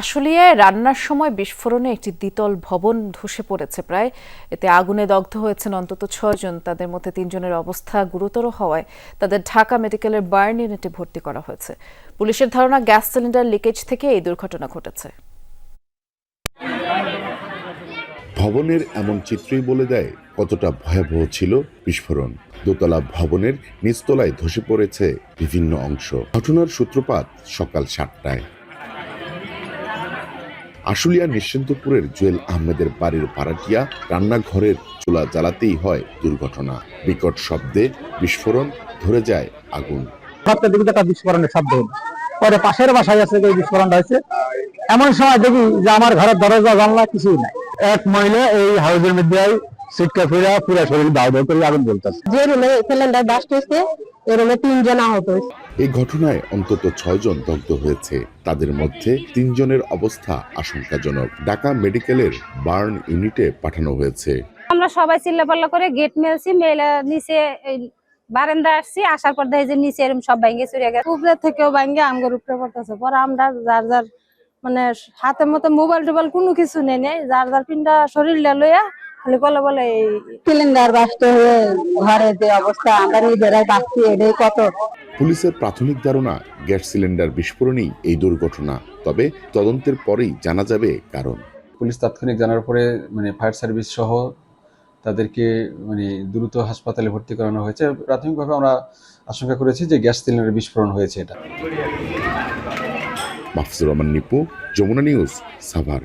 আশুলিয়ায় রান্নার সময় বিস্ফোরণে একটি দ্বিতল ভবন ধসে পড়েছে প্রায়। এতে আগুনে দগ্ধ হয়েছেন অন্তত ছয়জন তাদের মধ্যে তিনজনের অবস্থা গুরুতর হওয়ায় তাদের ঢাকা মেডিকেলের বার্ন ইউনিটে ভর্তি করা হয়েছে। পুলিশের ধারণা গ্যাস সিলিন্ডার লিকেজ থেকে এই দুর্ঘটনা ঘটেছে। ভবনের এমন চিত্রই বলে দেয় কতটা ভয়াবহ ছিল বিস্ফোরণ। দোতলা ভবনের নিচতলায় ধসে পড়েছে বিভিন্ন অংশ। ঘটনার সূত্রপাত সকাল সাতটায়। আশুলিয়া নিশ্চিন্তপুরের জুয়েল আহমেদের বাড়ির ভাড়াটিয়া রান্নাঘরের চুলা জ্বালাতেই হয় দুর্ঘটনা। বিকট শব্দে বিস্ফোরণ ধরে যায় আগুন। সাতটার দিকে একটা বিস্ফোরণের শব্দ হলো। পরে পাশের বাসায় আছে যে বিস্ফোরণটা হয়েছে। এমন সময় দেখি যে আমার ঘরের দরজা জানলা কিছুই নাই। এক মহিলা এই হাউসের মধ্যে সিটকা ফিরা পুরো শরীর দাও দাও করে আগুন জ্বলতেছে। যে রুমে সিলিন্ডার বাস্ট হয়েছে এ রুমে তিনজন আহত এই ঘটনায় অন্তত ছয়জন দগ্ধ হয়েছে। তাদের মধ্যে তিনজনের অবস্থা আশঙ্কাজনক। ঢাকা মেডিকেলের বার্ন ইউনিটে পাঠানো হয়েছে। আমরা সবাই চিল্লাপাল্লা করে গেট মেলছি মেলে নিচে এই বারান্দা আসছি আসার পর দেখি যে নিচে এরকম সব ভাঙ্গে চুরিয়ে গেছে। উপরে থেকেও ভাঙ্গে আমগর উপরে পড়তেছে। পরে আমরা যার যার মানে হাতের মতো মোবাইল টোবাইল কোনো কিছু নেই নেই। যার যার পিন্ডা শরীরটা লইয়া খালি বলে বলে এই সিলিন্ডার বাস্ট হয়ে ঘরে যে অবস্থা আমরা নিজেরাই বাঁচছি এটাই কত। পুলিশের প্রাথমিক ধারণা গ্যাস সিলিন্ডার বিস্ফোরণেই এই দুর্ঘটনা তবে তদন্তের পরেই জানা যাবে কারণ। পুলিশ তাৎক্ষণিক জানার পরে মানে ফায়ার সার্ভিস সহ তাদেরকে মানে দ্রুত হাসপাতালে ভর্তি করানো হয়েছে। প্রাথমিকভাবে আমরা আশঙ্কা করেছি যে গ্যাস সিলিন্ডার বিস্ফোরণ হয়েছে এটা। মাহফুজুর রহমান নিপু যমুনা নিউজ সাভার।